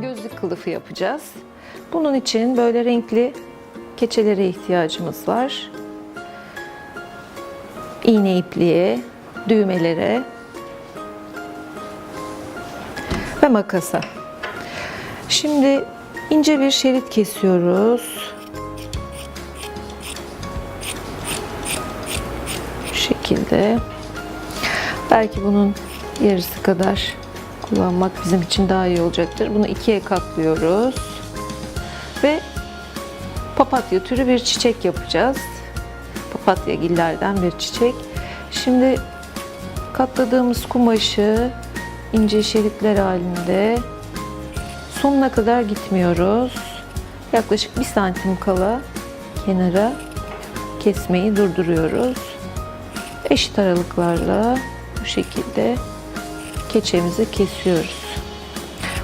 gözlük kılıfı yapacağız. Bunun için böyle renkli keçelere ihtiyacımız var. İğne ipliğe, düğmelere ve makasa. Şimdi ince bir şerit kesiyoruz. Bu şekilde. Belki bunun yarısı kadar kullanmak bizim için daha iyi olacaktır. Bunu ikiye katlıyoruz. Ve papatya türü bir çiçek yapacağız. Papatya gillerden bir çiçek. Şimdi katladığımız kumaşı ince şeritler halinde sonuna kadar gitmiyoruz. Yaklaşık bir santim kala kenara kesmeyi durduruyoruz. Eşit aralıklarla bu şekilde keçemizi kesiyoruz.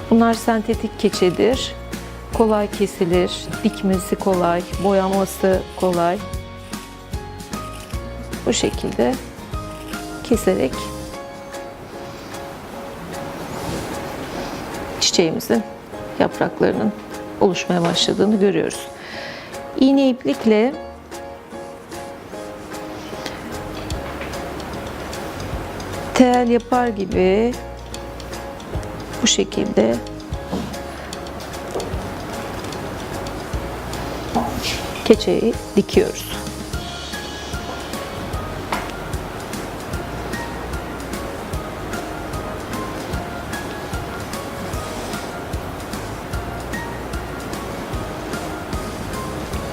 Bunlar sentetik keçedir. Kolay kesilir, dikmesi kolay, boyaması kolay. Bu şekilde keserek çiçeğimizin yapraklarının oluşmaya başladığını görüyoruz. İğne iplikle tel yapar gibi bu şekilde keçeyi dikiyoruz.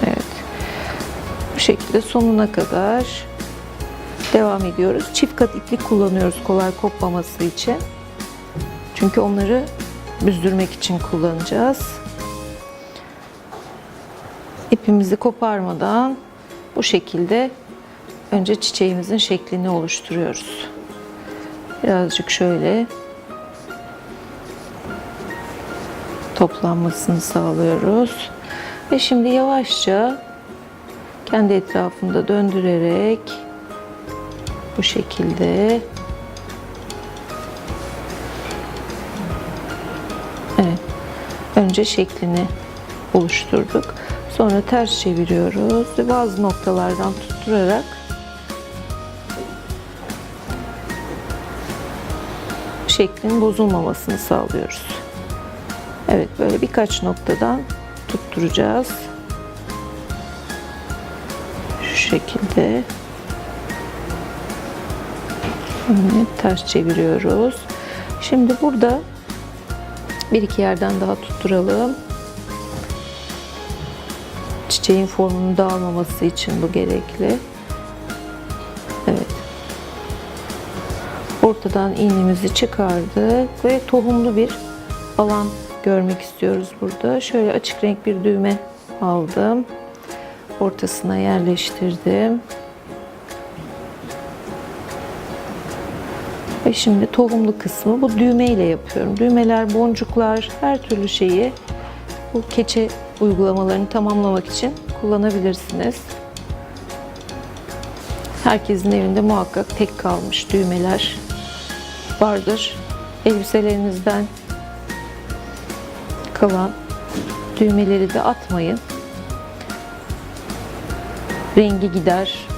Evet. Bu şekilde sonuna kadar devam ediyoruz. Çift kat iplik kullanıyoruz kolay kopmaması için. Çünkü onları büzdürmek için kullanacağız. İpimizi koparmadan bu şekilde önce çiçeğimizin şeklini oluşturuyoruz. Birazcık şöyle toplanmasını sağlıyoruz. Ve şimdi yavaşça kendi etrafında döndürerek bu şekilde Evet. Önce şeklini oluşturduk. Sonra ters çeviriyoruz ve bazı noktalardan tutturarak şeklin bozulmamasını sağlıyoruz. Evet böyle birkaç noktadan tutturacağız. Şu şekilde. Evet, ters çeviriyoruz. Şimdi burada bir iki yerden daha tutturalım. Çiçeğin formunu dağılmaması için bu gerekli. Evet. Ortadan iğnemizi çıkardık ve tohumlu bir alan görmek istiyoruz burada. Şöyle açık renk bir düğme aldım. Ortasına yerleştirdim. Ve şimdi tohumlu kısmı bu düğme ile yapıyorum. Düğmeler, boncuklar, her türlü şeyi bu keçe uygulamalarını tamamlamak için kullanabilirsiniz. Herkesin evinde muhakkak tek kalmış düğmeler vardır. Elbiselerinizden kalan düğmeleri de atmayın. Rengi gider,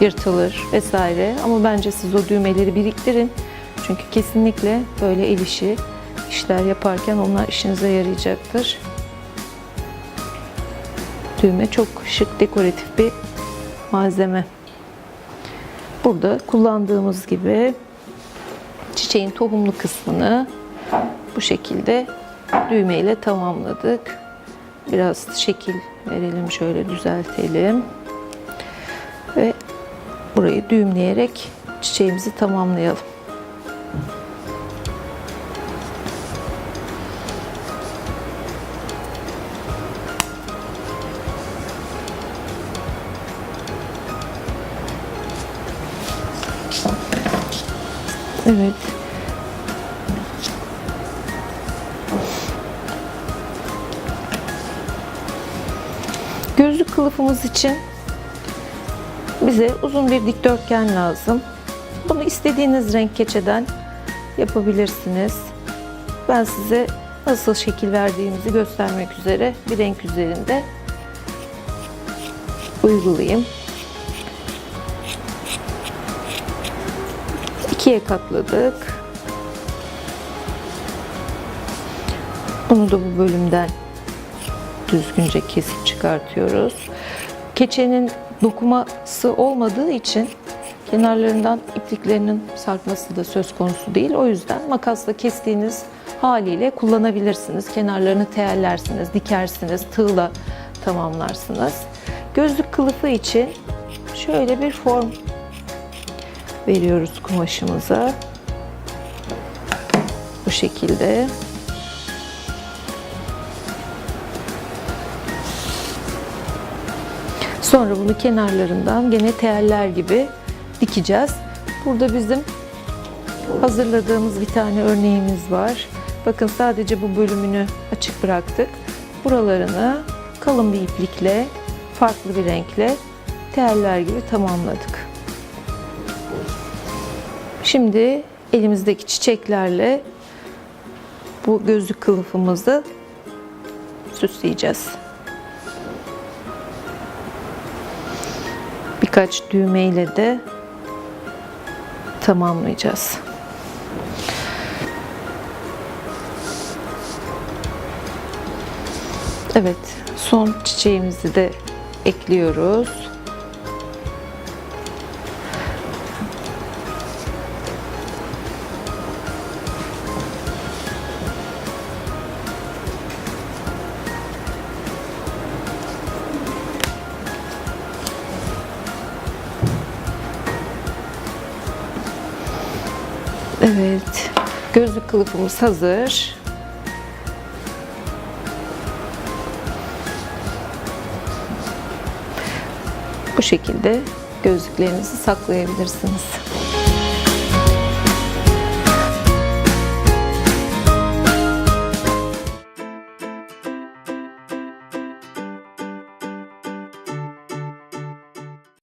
yırtılır vesaire. Ama bence siz o düğmeleri biriktirin. Çünkü kesinlikle böyle el işi işler yaparken onlar işinize yarayacaktır. Düğme çok şık dekoratif bir malzeme. Burada kullandığımız gibi çiçeğin tohumlu kısmını bu şekilde düğme ile tamamladık. Biraz şekil verelim şöyle düzeltelim. Burayı düğümleyerek çiçeğimizi tamamlayalım. Evet. Gözlük kılıfımız için bize uzun bir dikdörtgen lazım. Bunu istediğiniz renk keçeden yapabilirsiniz. Ben size nasıl şekil verdiğimizi göstermek üzere bir renk üzerinde uygulayayım. İkiye katladık. Bunu da bu bölümden düzgünce kesip çıkartıyoruz. Keçenin dokuması olmadığı için kenarlarından ipliklerinin sarkması da söz konusu değil. O yüzden makasla kestiğiniz haliyle kullanabilirsiniz. Kenarlarını teyellersiniz, dikersiniz, tığla tamamlarsınız. Gözlük kılıfı için şöyle bir form veriyoruz kumaşımıza. Bu şekilde. Sonra bunu kenarlarından gene teller gibi dikeceğiz. Burada bizim hazırladığımız bir tane örneğimiz var. Bakın sadece bu bölümünü açık bıraktık. Buralarını kalın bir iplikle, farklı bir renkle teller gibi tamamladık. Şimdi elimizdeki çiçeklerle bu gözlük kılıfımızı süsleyeceğiz. Birkaç düğmeyle de tamamlayacağız. Evet, son çiçeğimizi de ekliyoruz. Evet. Gözlük kılıfımız hazır. Bu şekilde gözlüklerinizi saklayabilirsiniz.